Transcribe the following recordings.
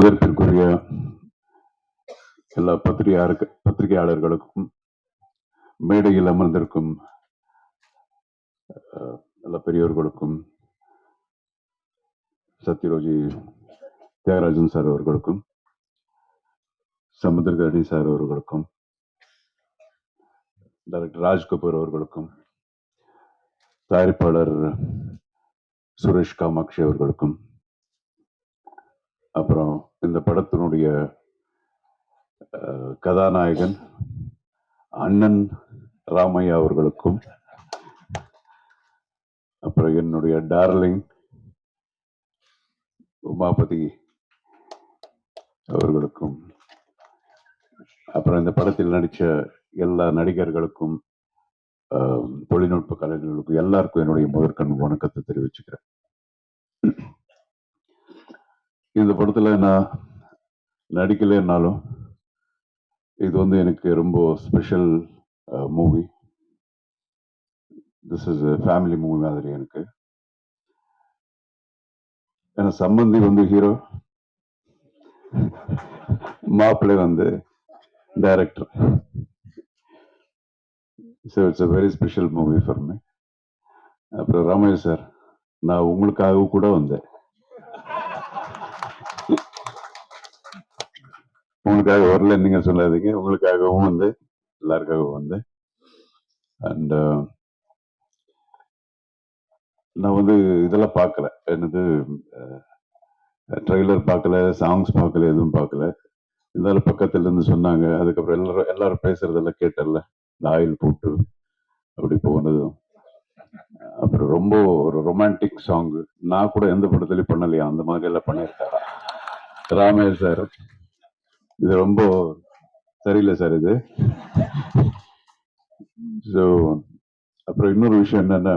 மதிப்பிற்குரிய எல்லா பத்திரிகையாளருக்கு பத்திரிகையாளர்களுக்கும் மேடையில் அமர்ந்திருக்கும் எல்லா பெரியோர்களுக்கும் சத்யரோஜி தியாகராஜன் சார் அவர்களுக்கும் சமுத்திரகரணி சார் அவர்களுக்கும் டைரக்டர் ராஜ்கபூர் அவர்களுக்கும் தயாரிப்பாளர் சுரேஷ் காமாட்சி அவர்களுக்கும் அப்புறம் இந்த படத்தினுடைய கதாநாயகன் அண்ணன் ராமையா அவர்களுக்கும் அப்புறம் என்னுடைய டார்லிங் உமாபதி அவர்களுக்கும் அப்புறம் இந்த படத்தில் நடித்த எல்லா நடிகர்களுக்கும் தொழில்நுட்ப கலைஞர்களுக்கும் எல்லாருக்கும் என்னுடைய முதற்கண் வணக்கத்தை தெரிவிச்சுக்கிறேன். இந்த படத்தில் நான் நடிக்கலைன்னாலும் இது வந்து எனக்கு ரொம்ப special movie this is family movie மாதிரி எனக்கு. ஏன்னா சம்பந்தி வந்து ஹீரோ மாப்பிள்ளை வந்து director so it's a very special movie for me அப்புறம் ரமேஷ் சார் நான் உங்களுக்காக கூட வந்தேன். உங்களுக்காக வரல நீங்க சொல்லாதீங்க. உங்களுக்காகவும் வந்து எல்லாருக்காகவும் வந்து. அண்ட் uh, நான் வந்து இதெல்லாம் பார்க்கல. என்னது ட்ரெய்லர் பார்க்கல சாங்ஸ் பார்க்கல எதுவும் பார்க்கல. இருந்தாலும் பக்கத்துல இருந்து சொன்னாங்க. அதுக்கப்புறம் எல்லாரும் எல்லாரும் பேசுறதெல்லாம் கேட்டல இந்த ஆயில் போட்டு அப்படி போனதும். அப்புறம் ரொம்ப ஒரு ரொமான்டிக் சாங் நான் கூட எந்த படத்துலயும் பண்ணலையா? அந்த மாதிரி எல்லாம் பண்ணியிருக்காரா? ராமேஷ் சார். இது ரொம்ப சரியில்லை சார் இது. ஸோ அப்புறம் இன்னொரு விஷயம் என்னன்னா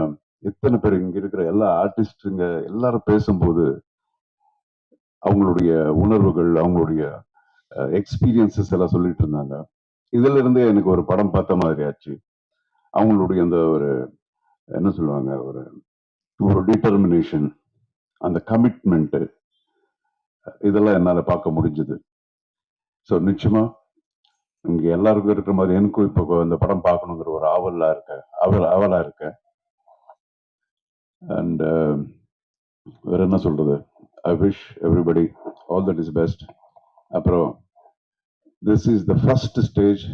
எத்தனை பேர் இங்க இருக்கிற எல்லா ஆர்டிஸ்டுங்க எல்லாரும் பேசும்போது அவங்களுடைய உணர்வுகள் அவங்களுடைய எக்ஸ்பீரியன்சஸ் எல்லாம் சொல்லிட்டு இருந்தாங்க. இதுல இருந்தே எனக்கு ஒரு படம் பார்த்த மாதிரி ஆச்சு. அவங்களுடைய அந்த ஒரு என்ன சொல்லுவாங்க ஒரு ஒரு டிட்டர்மினேஷன் அந்த கமிட்மெண்ட் இதெல்லாம் என்னால பார்க்க முடிஞ்சது. ஸோ நிச்சயமா இங்கே எல்லாருக்கும் இருக்கிற மாதிரி எனக்கும் இப்போ இந்த படம் பார்க்கணுங்கிற ஒரு ஆவலாக இருக்க அவல் ஆவலாக இருக்க. அண்ட் um, வேற என்ன சொல்றது? I wish everybody all that is best அப்புறம் this is the first stage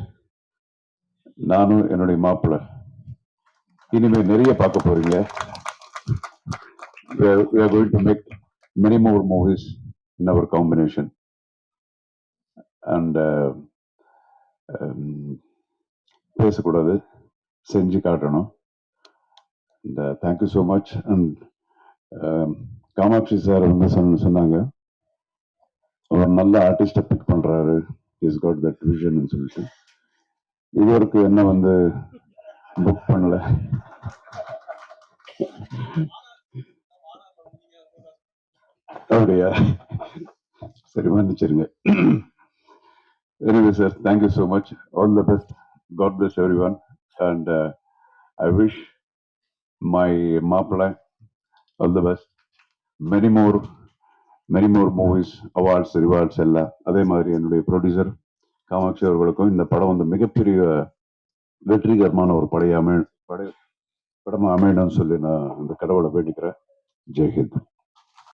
நானும் என்னுடைய மாப்பிள்ளை இனிமேல் நிறைய பார்க்க போறீங்க. We are, we are going to make many more movies in our combination. And uh, um, பேசக்கூடாது செஞ்சு காட்டணும். இந்த thank you so much and Kamakshi sir வந்து சொன்ன சொன்னாங்க. ஒரு நல்ல ஆர்டிஸ்டை பிக் பண்ணுறாரு இஸ் காட் தட் விஷன் சொல்லிட்டு. இதுவரைக்கும் என்ன வந்து புக் பண்ணல. அப்படியா? சரி மன்னிச்சிருங்க. Anyway sir thank you so much all the best god bless every one and I wish my மாப்பிள்ளை all the best many more many more movies awards rewards எல்லாம். அதே மாதிரி என்னுடைய ப்ரொடியூசர் காமாட்சி அவர்களுக்கும் இந்த படம் வந்து மிகப்பெரிய வெற்றிகரமான ஒரு படைய அமை படை படமா அமையணும்னு சொல்லி நான் இந்த கடவுளை வேண்டிக்கிறேன். ஜெய்ஹிந்த்.